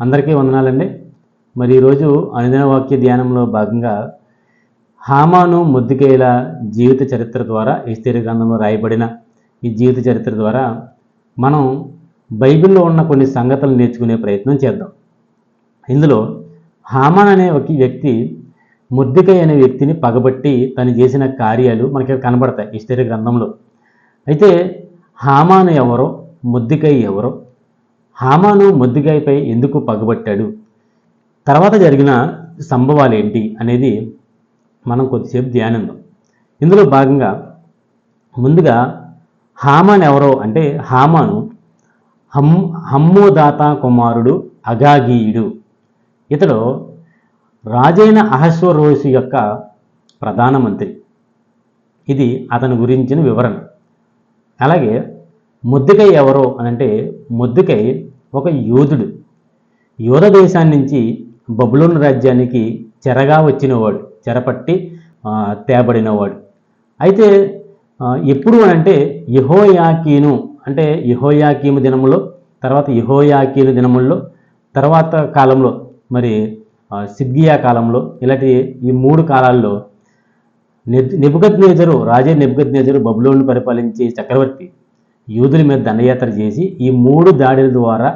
అందరికీ వందనాలండి. మరి ఈరోజు అనుదిన వాక్య ధ్యానంలో భాగంగా హామాను ముద్దుకేల జీవిత చరిత్ర ద్వారా ఈస్తేరి గ్రంథంలో రాయబడిన ఈ జీవిత చరిత్ర ద్వారా మనం బైబిల్లో ఉన్న కొన్ని సంగతులు నేర్చుకునే ప్రయత్నం చేద్దాం. ఇందులో హామాన్ అనే ఒక వ్యక్తి ముద్దికై అనే వ్యక్తిని పగబట్టి తను చేసిన కార్యాలు మనకి కనబడతాయి ఈస్తేరి గ్రంథంలో. అయితే హామాను ఎవరో ముద్దికై ఎవరో హామాను మొద్దుగాయపై ఎందుకు పగబట్టాడు? తర్వాత జరిగిన సంభవాలు ఏంటి అనేది మనం కొద్దిసేపు ధ్యానిందాం. ఇందులో భాగంగా ముందుగా హామాన్ ఎవరో అంటే హామాను హమ్ హమ్మోదాత కుమారుడు అగాగీయుడు. ఇతడు రాజైన అహస్వరోషు యొక్క ప్రధానమంత్రి ఇది అతని గురించిన వివరణ. అలాగే ముద్దుకై ఎవరో అనంటే ముద్దుకై ఒక యోధుడు. యోధ దేశాన్ని నుంచి బబులోన్ రాజ్యానికి చెరగా వచ్చినవాడు చెరపట్టి తేబడినవాడు. అయితే ఎప్పుడు ఎప్పుడు అంటే యహోయాకీను అంటే యహోయాకీము దినములో తర్వాత యహోయాకీను దినముల్లో తర్వాత కాలంలో మరి సిద్గియా కాలంలో ఇలాంటి ఈ మూడు కాలాల్లో నెబుగద్ నేజరు రాజే నెబుగద్ నేజరు బబులోను పరిపాలించే చక్రవర్తి యూదుల మీద దండయాత్ర చేసి ఈ మూడు దాడుల ద్వారా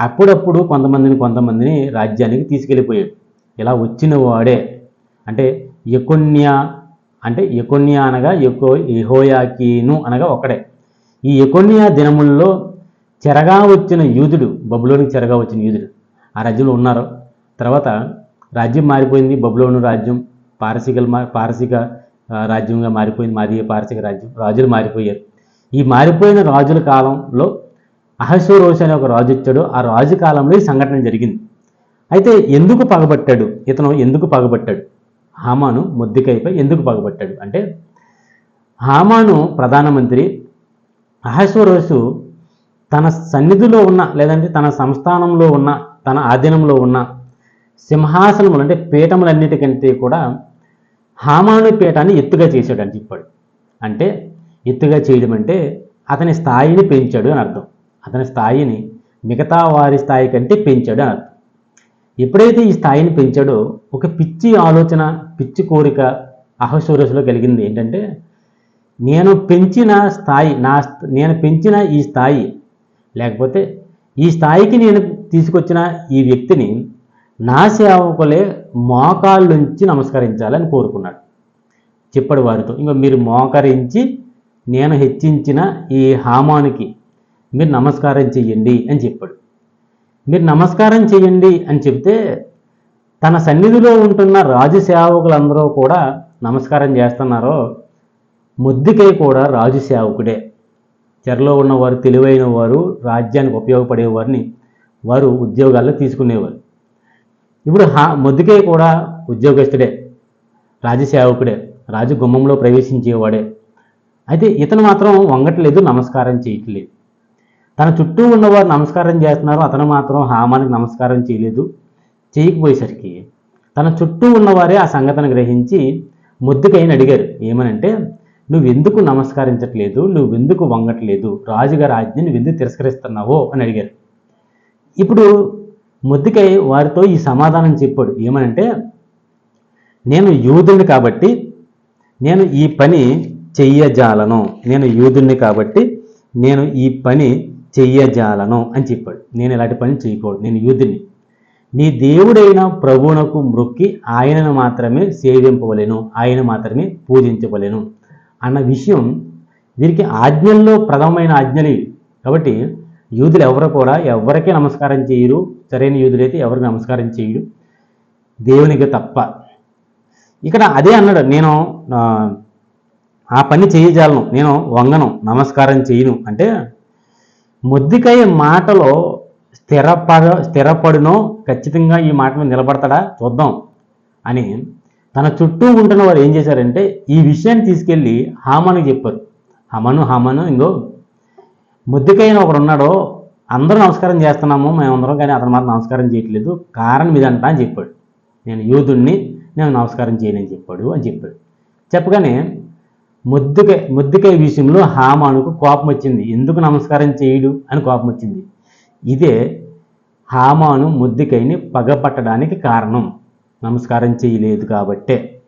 అప్పుడప్పుడు కొంతమందిని కొంతమందిని రాజ్యానికి తీసుకెళ్ళిపోయాడు. ఇలా వచ్చిన వాడే అంటే ఎకొన్యా అంటే ఎకొన్యా అనగా ఎకో ఎహోయాకీను అనగా ఒకడే ఈ ఎకొన్యా దినముల్లో చెరగా వచ్చిన యూదుడు బబులోనికి చెరగా వచ్చిన యూదుడు ఆ రాజ్యంలో ఉన్నారు. తర్వాత రాజ్యం మారిపోయింది బబులోను రాజ్యం పారసికలు మా పారసిక రాజ్యంగా మారిపోయింది మాది పారసిక రాజ్యం రాజులు మారిపోయారు. ఈ మారిపోయిన రాజుల కాలంలో అహస్వరోష్ అనే ఒక రాజు వచ్చాడు ఆ రాజు కాలంలో ఈ సంఘటన జరిగింది. అయితే ఎందుకు పగబట్టాడు? ఇతను ఎందుకు పగబట్టాడు? హామాను ముద్దికైపై ఎందుకు పగబట్టాడు? అంటే హామాను ప్రధానమంత్రి అహస్వరోషు తన సన్నిధిలో ఉన్న లేదంటే తన సంస్థానంలో ఉన్న తన ఆధీనంలో ఉన్న సింహాసనములు అంటే పీఠములన్నిటికంటే కూడా హామాను పీఠాన్ని ఎత్తుగా చేశాడు అని చెప్పాడు. అంటే ఎత్తుగా చేయడం అంటే అతని స్థాయిని పెంచాడు అని అర్థం. అతని స్థాయిని మిగతా వారి స్థాయి కంటే పెంచాడు అని అర్థం. ఎప్పుడైతే ఈ స్థాయిని పెంచాడో ఒక పిచ్చి ఆలోచన పిచ్చి కోరిక అహశూరస్లో కలిగింది. ఏంటంటే నేను పెంచిన స్థాయి నా నేను పెంచిన ఈ స్థాయి లేకపోతే ఈ స్థాయికి నేను తీసుకొచ్చిన ఈ వ్యక్తిని నా సేవకులే మోకాళ్ళుంచి నమస్కరించాలని కోరుకున్నాడు. చెప్పాడు వారితో ఇంకా మీరు మోకరించి నేను హెచ్చించిన ఈ హామానికి మీరు నమస్కారం చెయ్యండి అని చెప్పాడు. మీరు నమస్కారం చేయండి అని చెప్తే తన సన్నిధిలో ఉంటున్న రాజు సేవకులందరూ కూడా నమస్కారం చేస్తున్నారో ముద్దుకై కూడా రాజు సేవకుడే చెరలో ఉన్నవారు తెలివైన వారు రాజ్యానికి ఉపయోగపడేవారిని వారు ఉద్యోగాల్లో తీసుకునేవారు. ఇప్పుడు హా ముద్దుకై కూడా ఉద్యోగస్తుడే రాజసేవకుడే రాజు గుమ్మంలో ప్రవేశించేవాడే. అయితే ఇతను మాత్రం వంగట్లేదు నమస్కారం చేయట్లేదు. తన చుట్టూ ఉన్నవారు నమస్కారం చేస్తున్నారు. అతను మాత్రం హామానికి నమస్కారం చేయలేదు. చేయకపోయేసరికి తన చుట్టూ ఉన్నవారే ఆ సంగతిని గ్రహించి ముద్దుకైన అడిగారు. ఏమనంటే నువ్వెందుకు నమస్కరించట్లేదు? నువ్వెందుకు వంగట్లేదు? రాజుగారి ఆజ్ఞ నువ్వెందుకు తిరస్కరిస్తున్నావో? అని అడిగారు. ఇప్పుడు ముద్దుకై వారితో ఈ సమాధానం చెప్పాడు. ఏమనంటే నేను యూదుని కాబట్టి నేను ఈ పని చెయ్యజాలను. నేను యూదుని కాబట్టి నేను ఈ పని చెయ్యజాలను అని చెప్పాడు. నేను ఇలాంటి పని చేయకూడదు నేను యూదుని. నీ దేవుడైన ప్రభువునకు మృక్కి ఆయనను మాత్రమే సేవింపవలేను ఆయన మాత్రమే పూజించవలేను అన్న విషయం వీరికి ఆజ్ఞల్లో ప్రథమమైన ఆజ్ఞలు. కాబట్టి యూదులు ఎవరు కూడా ఎవరికీ నమస్కారం చేయరు. సరైన యూదులైతే ఎవరికి నమస్కారం చేయడు దేవునికి తప్ప. ఇక్కడ అదే అన్నాడు. నేను ఆ, ఆ పని చేయజాలను. నేను వంగను నమస్కారం చేయను. అంటే ముద్దికాయ మాటలో స్థిరపడ స్థిరపడునో ఖచ్చితంగా ఈ మాట మీద నిలబడతాడా? చూద్దాం. అని తన చుట్టూ ఉంటున్న వారు ఏం చేశారంటే ఈ విషయాన్ని తీసుకెళ్ళి హామానికి చెప్పారు. హమను హమను ఇంకో ముద్దుకైన ఒకడు ఉన్నాడో అందరూ నమస్కారం చేస్తున్నాము మేమందరం కానీ అతను మాత్రం నమస్కారం చేయట్లేదు కారణం ఇదంట అని చెప్పాడు. నేను యూదుణ్ణి నేను నమస్కారం చేయనని చెప్పాడు అని చెప్పాడు. చెప్పగానే ముద్దుకై ముద్దుకై విషయంలో హామానుకు కోపం వచ్చింది. ఎందుకు నమస్కారం చేయడు అని కోపం వచ్చింది. ఇదే హామాను ముద్దుకైని పగపట్టడానికి కారణం. నమస్కారం చేయలేదు కాబట్టే.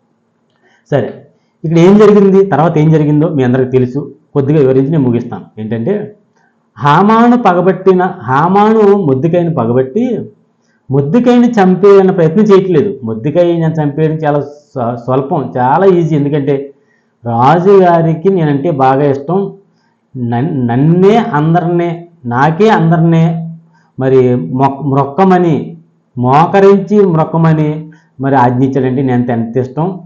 సరే ఇక్కడ ఏం జరిగింది? తర్వాత ఏం జరిగిందో మీ అందరికీ తెలుసు. కొద్దిగా వివరించి నేను ముగిస్తాను. ఏంటంటే హామాను పగబట్టిన హామాను ముద్దుకైని పగబట్టి ముద్దుకైని చంపేయన్న ప్రయత్నం చేయట్లేదు. ముద్దుకైని చంపేయడం చాలా స్వ- స్వల్పం చాలా ఈజీ. ఎందుకంటే రాజుగారికి నేనంటే బాగా ఇష్టం. నన్- నన్నే అందరినే నాకే అందరినే మరి మొక్ మ్రొక్కమని మోకరించి మ్రొక్కమని మరి ఆజ్ఞించాడంటే నేను ఎంత ఇష్టం.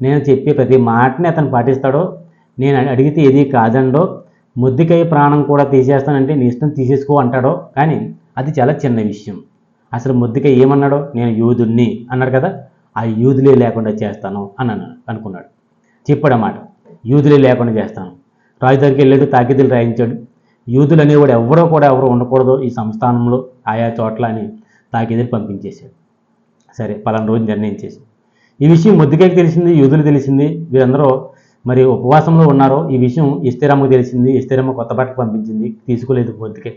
నేను చెప్పే ప్రతి మాటని అతను పాటిస్తాడో నేను అడిగితే ఏది కాదండో ముద్దికై ప్రాణం కూడా తీసేస్తానంటే నీ ఇష్టం తీసేసుకో అంటాడో కానీ అది చాలా చిన్న విషయం. అసలు ముద్దికై ఏమన్నాడో నేను యూదుణ్ణి అన్నాడు కదా ఆ యూదులే లేకుండా చేస్తాను అని అన్నాడు అనుకున్నాడు. చెప్పాడన్నమాట యూదులే లేకుండా చేస్తాను. రాజు దగ్గరికి వెళ్ళాడు తాకిదులు రాయించాడు. యూదులు అనేవాడు ఎవరో కూడా ఎవరు ఉండకూడదు ఈ సంస్థానంలో ఆయా చోట్ల అని తాకిదులు పంపించేశాడు. సరే పలానా రోజు నిర్ణయించేసి ఈ విషయం ముద్దుకేకి తెలిసింది యూదులు తెలిసింది వీరందరూ మరి ఉపవాసంలో ఉన్నారో ఈ విషయం ఇస్తేరమ్మకు తెలిసింది ఇస్తేరమ్మ కొత్త బట్టలు పంపించింది తీసుకోలేదు ముద్దుకే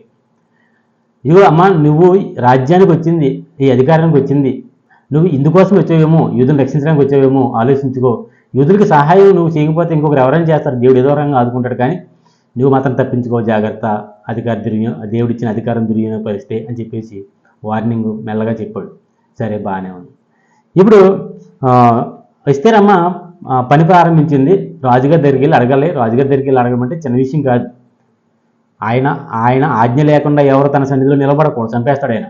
ఇదిగో అమ్మ నువ్వు రాజ్యానికి వచ్చింది ఈ అధికారానికి వచ్చింది. నువ్వు ఇందుకోసం వచ్చావేమో యూదులు రక్షించడానికి వచ్చావేమో ఆలోచించుకో. యూదులకు సహాయం నువ్వు చేయకపోతే ఇంకొకరు ఎవరైనా చేస్తారు. దేవుడు ఏదో రకంగా ఆదుకుంటాడు కానీ నువ్వు మాత్రం తప్పించుకో జాగ్రత్త. అధికార దుర్యం దేవుడు ఇచ్చిన అధికారం దుర్వినియోగపరిస్తే అని చెప్పేసి వార్నింగ్ మెల్లగా చెప్పాడు. సరే బాగానే ఉంది. ఇప్పుడు ఆ, ఇస్తేరమ్మ పని ప్రారంభించింది. రాజుగారి దగ్గరికి వెళ్ళి అడగాలి. రాజుగారి దగ్గరికి వెళ్ళి అడగమంటే చిన్న విషయం కాదు. ఆయన ఆయన ఆజ్ఞ లేకుండా ఎవరు తన సన్నిధిలో నిలబడకూడదు. చంపేస్తాడు ఆయన.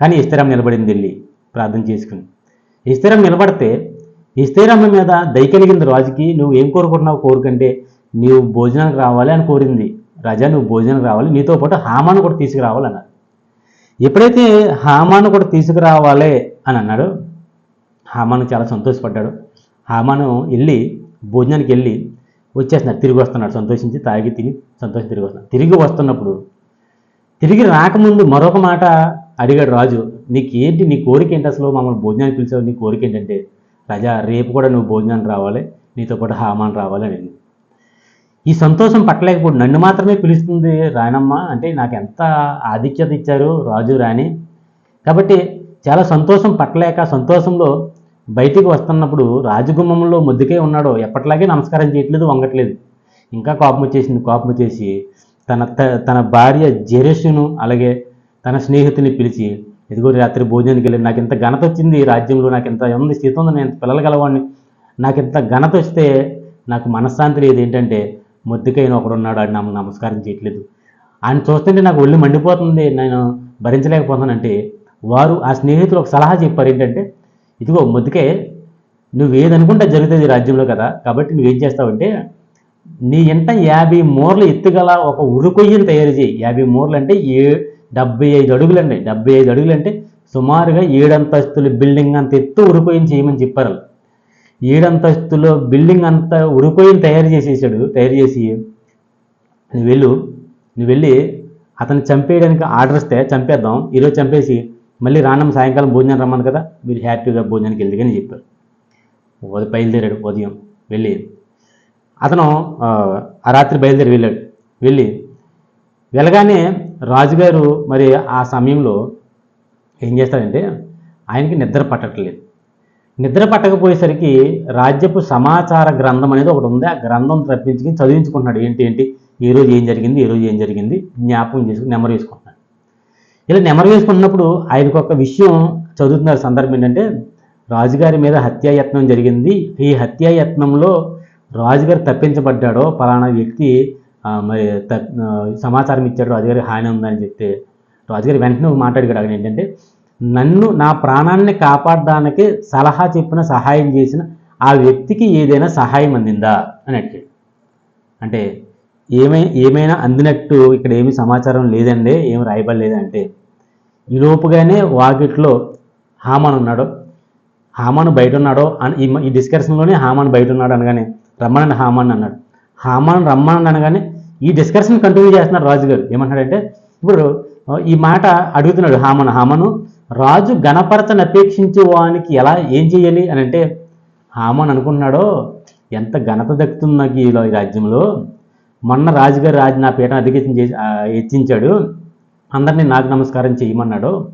కానీ ఇస్తేరమ్మ నిలబడింది వెళ్ళి ప్రార్థన చేసుకుని. ఇస్తేరమ్మ నిలబడితే ఇస్తేరమ్మ మీద దయకలిగింది రాజుకి నువ్వు ఏం కోరుకుంటున్నావు? కోరుకంటే నీవు భోజనానికి రావాలి అని కోరింది. రాజా నువ్వు భోజనానికి రావాలి. నీతో పాటు హామాను కూడా తీసుకురావాలన్నారు ఎప్పుడైతే హామాను కూడా తీసుకురావాలి అని అన్నాడు హామాను చాలా సంతోషపడ్డాడు. హామాను వెళ్ళి భోజనానికి వెళ్ళి వచ్చేస్తున్నాడు. తిరిగి వస్తున్నాడు. సంతోషించి తాగి తిని సంతోషం తిరిగి వస్తున్నాడు. తిరిగి వస్తున్నప్పుడు తిరిగి రాకముందు మరొక మాట అడిగాడు రాజు. నీకు ఏంటి నీ కోరిక ఏంటి అసలు? మమ్మల్ని భోజనానికి పిలిచావు. నీ కోరిక ఏంటంటే రాజా రేపు కూడా నువ్వు భోజనానికి రావాలి నీతో పాటు హామాన్ రావాలి అని ఈ సంతోషం పట్టలేకపోతే నన్ను మాత్రమే పిలుస్తుంది రానమ్మ అంటే నాకు ఎంత ఆధిక్యత ఇచ్చారు రాజు రాణి. కాబట్టి చాలా సంతోషం పట్టలేక సంతోషంలో బయటికి వస్తున్నప్పుడు రాజగుమ్మంలో ముద్దుకే ఉన్నాడో ఎప్పటిలాగే నమస్కారం చేయట్లేదు వంగట్లేదు. ఇంకా కోపం వచ్చేసింది కోపం వచ్చేసి తన త- తన భార్య జెరస్సును అలాగే తన స్నేహితుని పిలిచి ఇదిగో రాత్రి భోజనానికి వెళ్ళి నాకు ఇంత ఘనత వచ్చింది ఈ రాజ్యంలో నాకు ఇంత ఉంది స్థితి ఉంది నేను పిల్లలు గలవాడిని. నాకు ఇంత ఘనత వస్తే నాకు మనశ్శాంతి లేదు. ఏంటంటే ముద్దుకైన ఒకడు ఉన్నాడు ఆయన నాకు నమస్కారం చేయట్లేదు. ఆయన చూస్తుంటే నాకు ఒళ్ళు మండిపోతుంది నేను భరించలేకపోతానంటే వారు ఆ స్నేహితులు ఒక సలహా చెప్పారు. ఏంటంటే ఇదిగో ముద్దుకే నువ్వేదనుకుంటే జరుగుతుంది రాజ్యంలో కదా కాబట్టి నువ్వేం చేస్తావంటే నీ ఇంట యాభై మూరలు ఎత్తుగల ఒక ఉరుకొయ్యను తయారు చేయి. యాభై మూరలు అంటే ఏ డెబ్బై ఐదు అడుగులు అండి డెబ్బై ఐదు అడుగులు అంటే సుమారుగా ఏడంతస్తులు బిల్డింగ్ అంత ఎత్తు ఉరిపోయిన చేయమని చెప్పారు. ఏడంతస్తులో బిల్డింగ్ అంతా ఉరిపోయిన తయారు చేసేసాడు. తయారు చేసి నువ్వు వెళ్ళు. నువ్వు వెళ్ళి అతను చంపేయడానికి ఆర్డర్ ఇస్తే చంపేద్దాం. ఈరోజు చంపేసి మళ్ళీ రానం సాయంకాలం భోజనం రమ్మను కదా. మీరు హ్యాపీగా భోజనానికి వెళ్ళి కానీ చెప్పారు. ఉదయం బయలుదేరాడు ఉదయం. వెళ్ళి అతను ఆ రాత్రి బయలుదేరి వెళ్ళాడు. వెళ్ళి వెళ్ళగానే రాజుగారు మరి ఆ సమయంలో ఏం చేస్తాడంటే ఆయనకి నిద్ర పట్టట్లేదు. నిద్ర పట్టకపోయేసరికి రాజ్యపు సమాచార గ్రంథం అనేది ఒకటి ఉంది. ఆ గ్రంథం తప్పించుకుని చదివించుకుంటున్నాడు. ఏంటి ఏంటి? ఈ రోజు ఏం జరిగింది? ఈ రోజు ఏం జరిగింది? జ్ఞాపకం చేసుకుని నెమరు వేసుకుంటున్నాడు. ఇలా నెమరు వేసుకున్నప్పుడు ఆయనకు ఒక విషయం చదువుతున్న సందర్భం ఏంటంటే రాజుగారి మీద హత్యాయత్నం జరిగింది. ఈ హత్యాయత్నంలో రాజుగారు తప్పించబడ్డాడో పలానా వ్యక్తి మరి సమాచారం ఇచ్చాడు రాజుగారి హాని ఉందని చెప్తే రాజుగారి వెంటనే ఒక అక్కడ ఏంటంటే నన్ను నా ప్రాణాన్ని కాపాడడానికి సలహా చెప్పిన సహాయం చేసిన ఆ వ్యక్తికి ఏదైనా సహాయం అందిందా అని అడిగాడు. అంటే ఏమై ఏమైనా అందినట్టు ఇక్కడ ఏమి సమాచారం లేదండి ఏం రాయబడలేదంటే ఈ లోపుగానే వాకిట్లో హామాన్ ఉన్నాడు. హామాన్ బయట ఉన్నాడో. అని ఈ ఈ డిస్కషన్లోనే హామాన్ బయట ఉన్నాడు అనగానే రమ్మనండి హామాన్ అన్నాడు. హామాన్ రమ్మనండి అనగానే ఈ డిస్కషన్ కంటిన్యూ చేస్తున్నాడు రాజుగారు ఏమంటాడంటే ఇప్పుడు ఈ మాట అడుగుతున్నాడు హామన్. హామను రాజు గణపరచని అపేక్షించే వానికి ఎలా ఏం చేయాలి? అని అంటే హామన్ అనుకుంటున్నాడో ఎంత ఘనత దక్కుతుంది నాకు ఈ ఈ రాజ్యంలో. మొన్న రాజుగారు రాజు నా పీఠం అధిగతం చేసి హెచ్చించాడు. అందరినీ నాకు నమస్కారం చేయమన్నాడు.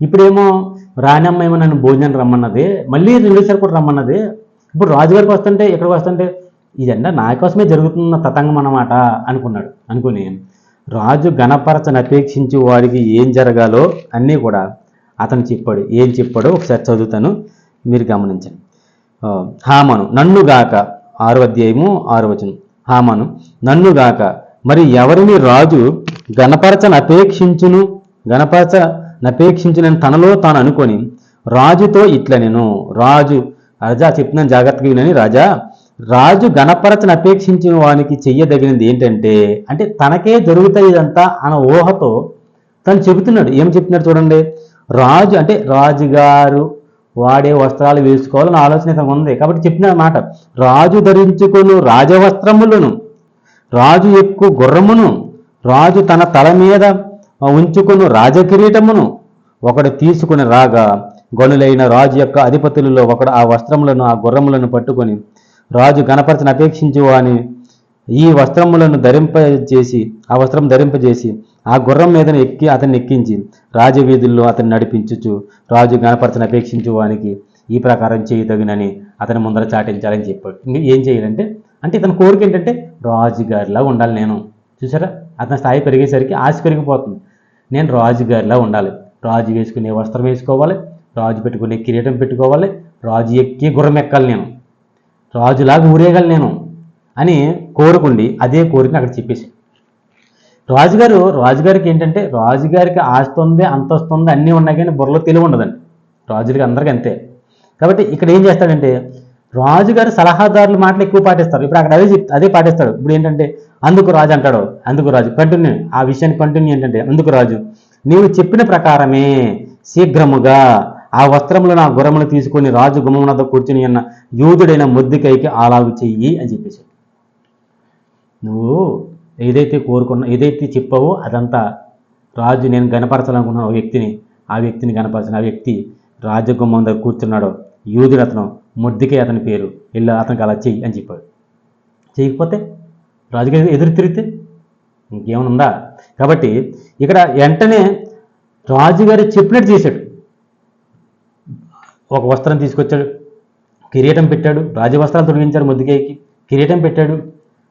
ఇప్పుడేమో రాణమ్మ ఏమో నన్ను భోజనం రమ్మన్నది. మళ్ళీ రెండోసారి కూడా రమ్మన్నది. ఇప్పుడు రాజుగారికి వస్తుంటే ఇక్కడికి వస్తుంటే ఇదంతా నా కోసమే జరుగుతున్న తతంగం అన్నమాట అనుకున్నాడు. అనుకుని రాజు గణపరచని అపేక్షించి వాడికి ఏం జరగాలో అన్నీ కూడా అతను చెప్పాడు. ఏం చెప్పాడో ఒకసారి చదువుతాను. మీరు గమనించండి. హామను నన్నుగాక ఆరు అధ్యాయము ఆరు వచనం. హామను నన్నుగాక మరి ఎవరిని రాజు గణపరచని అపేక్షించును? గణపరచ నపేక్షించునని తనలో తాను అనుకొని రాజుతో ఇట్లా నేను రాజు రాజా చెప్తున్నాను జాగ్రత్తగా వినని రాజా. రాజు గణపరచని అపేక్షించిన వానికి చెయ్యదగినది ఏంటంటే అంటే తనకే జరుగుతాయి ఇదంతా అన్న ఊహతో తను చెబుతున్నాడు. ఏం చెప్తున్నాడు చూడండి. రాజు అంటే రాజుగారు వాడే వస్త్రాలు వేసుకోవాలని ఆలోచన ఉంది. కాబట్టి చెప్పిన మాట రాజు ధరించుకును రాజవస్త్రములను రాజు ఎక్కువ గుర్రమును రాజు తన తల మీద ఉంచుకును రాజకిరీటమును ఒకడు తీసుకుని రాగా గనులైన రాజు యొక్క అధిపతులలో ఒకడు ఆ వస్త్రములను ఆ గుర్రములను పట్టుకొని రాజు గణపరచని అపేక్షించు అని ఈ వస్త్రములను ధరింపజేసి ఆ వస్త్రం ధరింపజేసి ఆ గుర్రం మీద ఎక్కి అతన్ని ఎక్కించి రాజవీధుల్లో అతన్ని నడిపించుచు రాజు గణపరచని అపేక్షించు వానికి ఈ ప్రకారం చేయదగినని అతని ముందర చాటించాలని చెప్పాడు ఇంకా ఏం చేయాలంటే అంటే ఇతని కోరిక ఏంటంటే రాజుగారిలా ఉండాలి నేను. చూసారా? అతని స్థాయి పెరిగేసరికి ఆశ పెరిగిపోతుంది. నేను రాజుగారిలా ఉండాలి. రాజు వేసుకునే వస్త్రం వేసుకోవాలి. రాజు పెట్టుకునే కిరీటం పెట్టుకోవాలి. రాజు ఎక్కి గుర్రం ఎక్కాలి నేను. రాజులాగా ఊరేగలను నేను అని కోరుకుండి అదే కోరికని అక్కడ చెప్పేసి రాజుగారు రాజుగారికి ఏంటంటే రాజుగారికి ఆస్తి ఉంది అంతస్తు ఉంది అన్నీ ఉన్నాయి కానీ బుర్రలో తెలివి ఉండదండి. రాజులకి అందరికీ అంతే. కాబట్టి ఇక్కడ ఏం చేస్తాడంటే రాజుగారు సలహాదారుల మాటలు ఎక్కువ పాటిస్తారు. ఇప్పుడు అక్కడ అదే చెప్ అదే పాటిస్తాడు. ఇప్పుడు ఏంటంటే అందుకు రాజు అంటాడు అందుకు రాజు కంటిన్యూ ఆ విషయాన్ని కంటిన్యూ ఏంటంటే అందుకు రాజు నీవు చెప్పిన ప్రకారమే శీఘ్రముగా ఆ వస్త్రములను నా గుర్రములు తీసుకొని రాజు గుమ్మమునద్ద కూర్చుని ఉన్న యూదుడైన ముద్దికైకి అలాగు చెయ్యి అని చెప్పేసి. నువ్వు ఏదైతే కోరుకున్నా ఏదైతే చెప్పావో అదంతా రాజు నేను గనపరచాలనుకున్న ఒక వ్యక్తిని ఆ వ్యక్తిని గనపరచిన ఆ వ్యక్తి రాజగుమ్మం దగ్గర కూర్చున్నాడు. యూదుడు అతను ముద్దికే అతని పేరు వెళ్ళి అతనికి అలా చెయ్యి అని చెప్పాడు. చేయకపోతే రాజుగారి ఎదురు తిరిగితే ఇంకేమైనా ఉందా? కాబట్టి ఇక్కడ వెంటనే రాజుగారు చెప్పినట్టు చేశాడు. ఒక వస్త్రం తీసుకొచ్చాడు. కిరీటం పెట్టాడు. రాజవస్త్రాలు తొలగించాడు ముద్దుకేకి కిరీటం పెట్టాడు.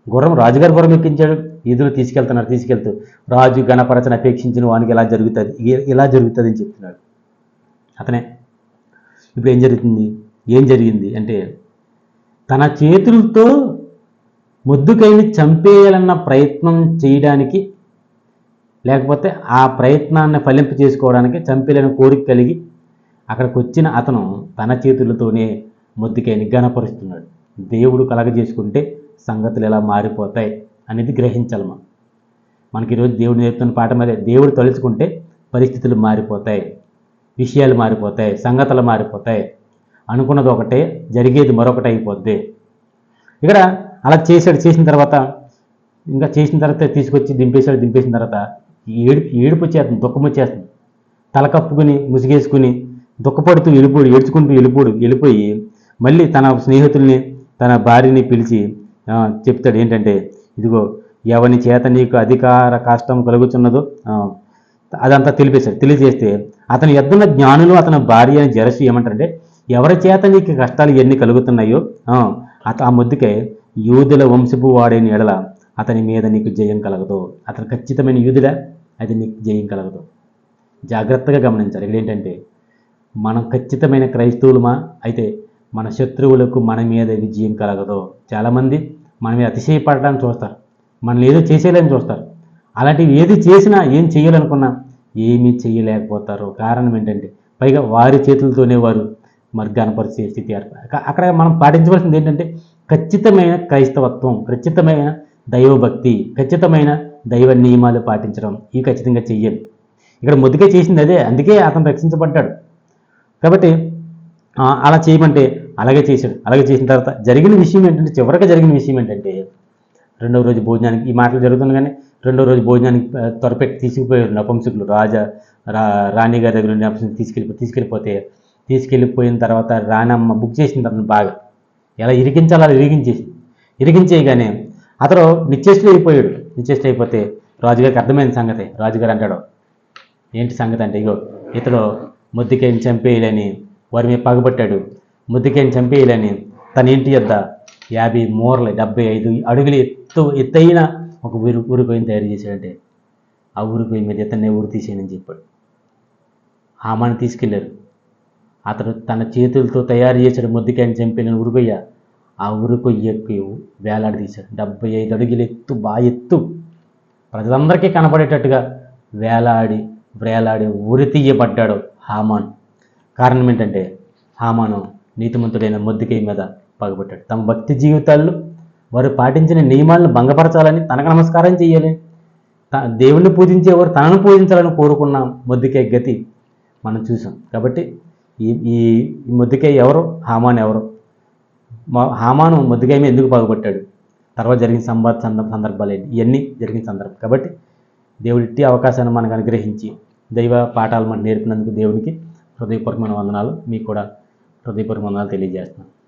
గుర్రం రాజుగారి గుర్రం ఎక్కించాడు. ఈదులు తీసుకెళ్తున్నారు తీసుకెళ్తూ రాజు గణపరచన అపేక్షించిన వానికి ఇలా జరుగుతుంది? ఇలా జరుగుతుంది అని చెప్తున్నాడు. అతనే ఇప్పుడు ఏం జరుగుతుంది? ఏం జరిగింది? అంటే తన చేతులతో ముద్దుకైని చంపేయాలన్న ప్రయత్నం చేయడానికి లేకపోతే ఆ ప్రయత్నాన్ని ఫలింపు చేసుకోవడానికి చంపేయాలని కోరిక కలిగి అక్కడికి వచ్చిన అతను తన చేతులతోనే ముద్దుకైని గణపరుస్తున్నాడు దేవుడు కలగజేసుకుంటే సంగతులు ఎలా మారిపోతాయి అనేది గ్రహించాలి మనం. మనకి ఈరోజు దేవుడు నేర్పుతున్న పాఠం అదే. దేవుడు తలుచుకుంటే పరిస్థితులు మారిపోతాయి విషయాలు మారిపోతాయి సంగతులు మారిపోతాయి. అనుకున్నది ఒకటే జరిగేది మరొకటి అయిపోద్ది. ఇక్కడ అలా చేశాడు చేసిన తర్వాత ఇంకా చేసిన తర్వాత తీసుకొచ్చి దింపేశాడు దింపేసిన తర్వాత ఏడుపు ఏడుపు వచ్చేస్తుంది దుఃఖం వచ్చేస్తుంది. తల కప్పుకుని ముసిగేసుకుని దుఃఖపడుతూ వెళ్ళిపోడు ఏడ్చుకుంటూ వెళ్ళిపోడు వెళ్ళిపోయి మళ్ళీ తన స్నేహితుల్ని తన భార్యని పిలిచి చెప్తాడు ఏంటంటే ఇదిగో ఎవరి చేత నీకు అధికార కష్టం కలుగుతున్నదో అదంతా తెలిపేశాడు. తెలియజేస్తే అతని ఎద్దున్న జ్ఞానులు అతని భార్య అని జరసి ఏమంటారంటే ఎవరి చేత నీకు కష్టాలు ఎన్ని కలుగుతున్నాయో అత ఆ ముద్దుకే యూదుల వంశపు వాడైన ఎడల అతని మీద నీకు జయం కలగదు. అతను ఖచ్చితమైన యూదుడా అది నీకు జయం కలగదు. జాగ్రత్తగా గమనించాలి. ఇక్కడ ఏంటంటే మనం ఖచ్చితమైన క్రైస్తవులమా? అయితే మన శత్రువులకు మన మీద విజయం కలగదు. చాలామంది మన మీద అతిశయపడడానికి చూస్తారు. మనల్ని ఏదో చేసేయాలని చూస్తారు. అలాంటివి ఏది చేసినా ఏం చేయాలనుకున్నా ఏమీ చేయలేకపోతారు కారణం ఏంటంటే పైగా వారి చేతులతోనే వారు మరి గణపరిచే స్థితి అక్కడ మనం పాటించవలసింది ఏంటంటే ఖచ్చితమైన క్రైస్తవత్వం ఖచ్చితమైన దైవభక్తి ఖచ్చితమైన దైవ నియమాలు పాటించడం. ఇవి ఖచ్చితంగా చెయ్యాలి. ఇక్కడ ముద్దుగా చేసింది అదే. అందుకే అతను రక్షించబడ్డాడు. కాబట్టి అలా చేయమంటే అలాగే చేశాడు. అలాగే చేసిన తర్వాత జరిగిన విషయం ఏంటంటే చివరిగా జరిగిన విషయం ఏంటంటే రెండవ రోజు భోజనానికి ఈ మాటలు జరుగుతుంది కానీ రెండో రోజు భోజనానికి త్వరపెట్టి తీసుకుపోయారు నపంసకులు రాజా రా రాణి గారి దగ్గర నుండి నపుంసకులు తీసుకెళ్ళి తీసుకెళ్ళిపోతే తీసుకెళ్ళిపోయిన తర్వాత రాణమ్మ బుక్ చేసింది అతను బాగా. ఎలా ఇరికించాలో అలా ఇరికించేసి ఇరికించేయగానే అతడు నిశ్చేష్ట అయిపోయాడు. నిశ్చేష్ట అయిపోతే రాజుగారికి అర్థమైన సంగతి. రాజుగారు అంటాడు ఏంటి సంగతి అంటే ఇగో ఇతడు ముద్దికాయని చంపేయాలని వారి మీద పగబట్టాడు. ముద్దికాయని చంపేయాలని తన ఇంటి యొద్ద యాభై మూరలు డెబ్బై ఐదు అడుగులు ఎత్తు ఎత్తైన ఒక ఊరు ఊరిపోయిన తయారు చేశాడంటే ఆ ఊరిపోయి మీద ఇతన్నే ఊరు తీసేయనని చెప్పాడు. హామాని తీసుకెళ్ళారు అతడు తన చేతులతో తయారు చేశాడు ముద్దికాయని చంపిన ఉరుకొయ్య ఆ ఉరుకొయ్య వేలాడి తీశాడు. డెబ్బై ఐదు అడుగులు ఎత్తు బాగా ఎత్తు. ప్రజలందరికీ కనపడేటట్టుగా వేలాడి వేలాడి ఉరి తీయబడ్డాడు. హామాన్. కారణం ఏంటంటే హామాను నీతిమంతుడైన ముద్దికాయ మీద పగబట్టాడు. తమ భక్తి జీవితాల్లో వారు పాటించిన నియమాలను భంగపరచాలని తనకు నమస్కారం చేయాలి. త- దేవుణ్ణి పూజించేవారు తనను పూజించాలని కోరుకున్న మొద్దుకే గతి మనం చూసాం. కాబట్టి ఈ ఈ ఈ ఎవరు? హామాన్ ఎవరు? హామాను ముద్దికాయ మీద ఎందుకు బాగుపట్టాడు తర్వాత జరిగిన సంబంధ సందర్భాలు ఏంటి? ఇవన్నీ జరిగిన సందర్భం. కాబట్టి దేవుడిట్టి అవకాశాన్ని మనకు అనుగ్రహించి దైవ పాఠాలు మనకు నేర్పినందుకు దేవునికి హృదయపూర్వకమైన వందనాలు. మీకు కూడా హృదయపూర్వక వందనాలు తెలియజేస్తున్నాను.